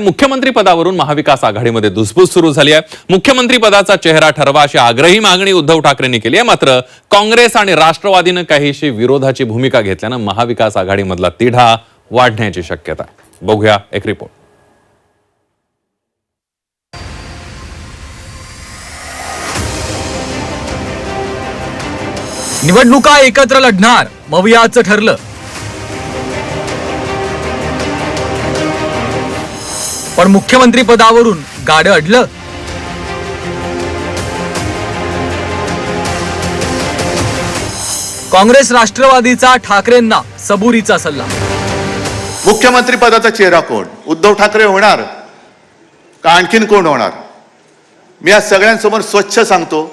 मुख्यमंत्री पदावरून महाविकास आघाडीमध्ये धुसफूस सुरू झाली आहे. मुख्यमंत्री पदाचा चेहरा ठरवा अशी आग्रही मागणी उद्धव ठाकरेंनी केली आहे. मात्र काँग्रेस आणि राष्ट्रवादीनं काहीशी विरोधाची भूमिका घेतल्यानं महाविकास आघाडीमधला तिढा वाढण्याची शक्यता आहे. बघूया एक रिपोर्ट निवडणुका एकत्र लढणार मवियाचं ठरलं. पण मुख्यमंत्री पदावरून गाडं अडलं. काँग्रेस राष्ट्रवादीचा ठाकरेंना सबुरीचा सल्ला. मुख्यमंत्री पदाचा चेहरा कोण? उद्धव ठाकरे होणार का आणखीन कोण होणार? मी आज सगळ्यांसमोर स्वच्छ सांगतो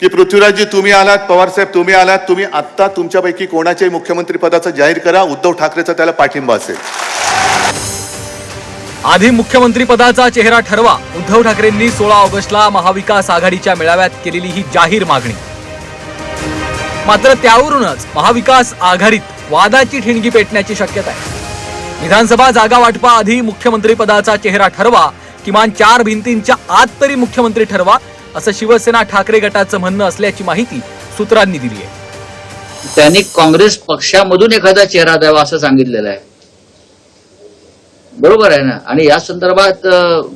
की पृथ्वीराजजी तुम्ही आलात पवारसाहेब तुम्ही आलात तुम्ही आत्ता तुमच्यापैकी कोणाच्याही मुख्यमंत्री पदाचा जाहीर करा उद्धव ठाकरेचा त्याला पाठिंबा असेल. आधी मुख्यमंत्री पदाचा चेहरा ठरवा. उद्धव ठाकरेंनी सोळा ऑगस्टला महाविकास आघाडीच्या मेळाव्यात केलेली ही जाहीर मागणी. मात्र त्यावरूनच महाविकास आघाडीत वादाची ठिणगी पेटण्याची शक्यता आहे. विधानसभा जागा वाटपा आधी मुख्यमंत्री पदाचा चेहरा ठरवा किमान चार भिंतींच्या आत तरी मुख्यमंत्री ठरवा असं शिवसेना ठाकरे गटाचं म्हणणं असल्याची माहिती सूत्रांनी दिली आहे. त्यांनी काँग्रेस पक्षामधून एखादा चेहरा द्यावा असं सांगितलेलं आहे. बरोबर आहे ना? आणि या संदर्भात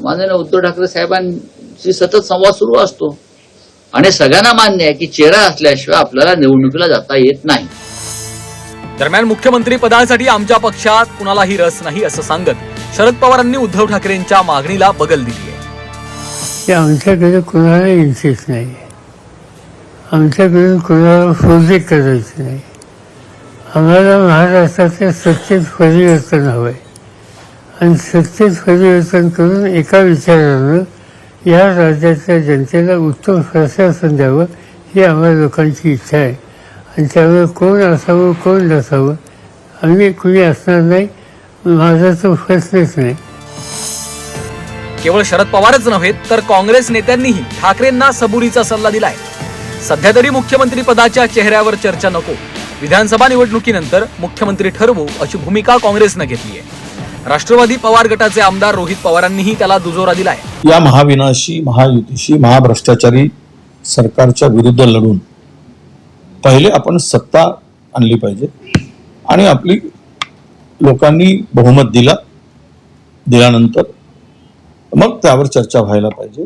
माननीय उद्धव ठाकरे साहेबांशी सतत संवाद सुरू असतो. आणि सगळ्यांना मान्य आहे की चेहरा असल्याशिवाय आपल्याला निवडणुकीला जाता येत नाही. दरम्यान मुख्यमंत्री पदासाठी आमच्या पक्षात कुणालाही रस नाही असं सांगत शरद पवारांनी उद्धव ठाकरेंच्या मागणीला बगल दिली आहे. आमच्याकडे कोणाला इंटरेस्ट नाही. आमच्याकडे कोणाला प्रोजेक्ट करायचं नाही. आम्हाला महाराष्ट्राचे सत्तेत परिवर्तन हवं आहे आणि सत्तेत परिवर्तन करून एका विचारानं या राज्याच्या जनतेला उत्तम प्रशासन द्यावं ही आम्हा लोकांची इच्छा आहे. आणि त्यामुळे कोण असावं कोण नसावं आम्ही कुणी असणार नाही माझा तो प्रश्नच नाही. केवळ शरद पवारच नव्हे तर काँग्रेस नेत्यांनीही ठाकरेंना सबुरीचा सल्ला दिलाय. सध्या तरी मुख्यमंत्री पदाच्या चेहऱ्यावर चर्चा नको. विधानसभा निवडणुकीनंतर मुख्यमंत्री ठरवू अशी भूमिका काँग्रेसनं घेतली आहे. राष्ट्रवादी पवार गटाचे आमदार रोहित पवारांनीही त्याला दुजोरा दिलाय. या महाविनाशी महायुतीशी महाभ्रष्टाचारी सरकारच्या विरुद्ध लढून पहिले आपण सत्ता आणली पाहिजे आणि आपली लोकांनी बहुमत दिला दिल्यानंतर मग त्यावर चर्चा व्हायला पाहिजे.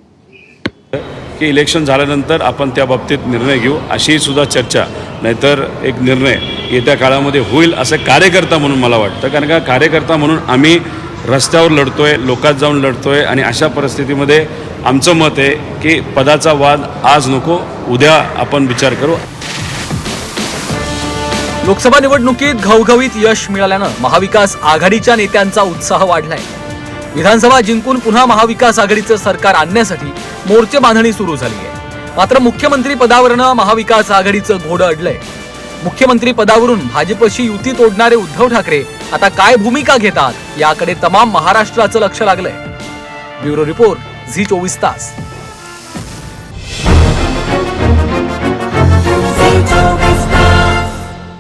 की इलेक्शन झाल्यानंतर आपण त्या बाबतीत निर्णय घेऊ अशी सुद्धा चर्चा. नाहीतर एक निर्णय येत्या काळामध्ये होईल असं कार्यकर्ता म्हणून मला वाटतं. कारण का कार्यकर्ता म्हणून आम्ही रस्त्यावर लढतोय लोकात जाऊन लढतोय आणि अशा परिस्थितीमध्ये आमचं मत आहे की पदाचा वाद आज नको उद्या आपण विचार करू. लोकसभा निवडणुकीत घवघवीत यश मिळाल्यानं महाविकास आघाडीच्या नेत्यांचा उत्साह वाढलाय. विधानसभा जिंकून पुन्हा महाविकास आघाडीचं सरकार आणण्यासाठी मोर्चे बांधणी सुरू झाली आहे. मात्र मुख्यमंत्री पदावरनं महाविकास आघाडीचं घोडं अडलंय. मुख्यमंत्री पदावरून भाजपशी युती तोडणारे उद्धव ठाकरे आता काय भूमिका घेतात याकडे तमाम महाराष्ट्राचं लक्ष लागलंय. ब्युरो रिपोर्ट झी चोवीस तास.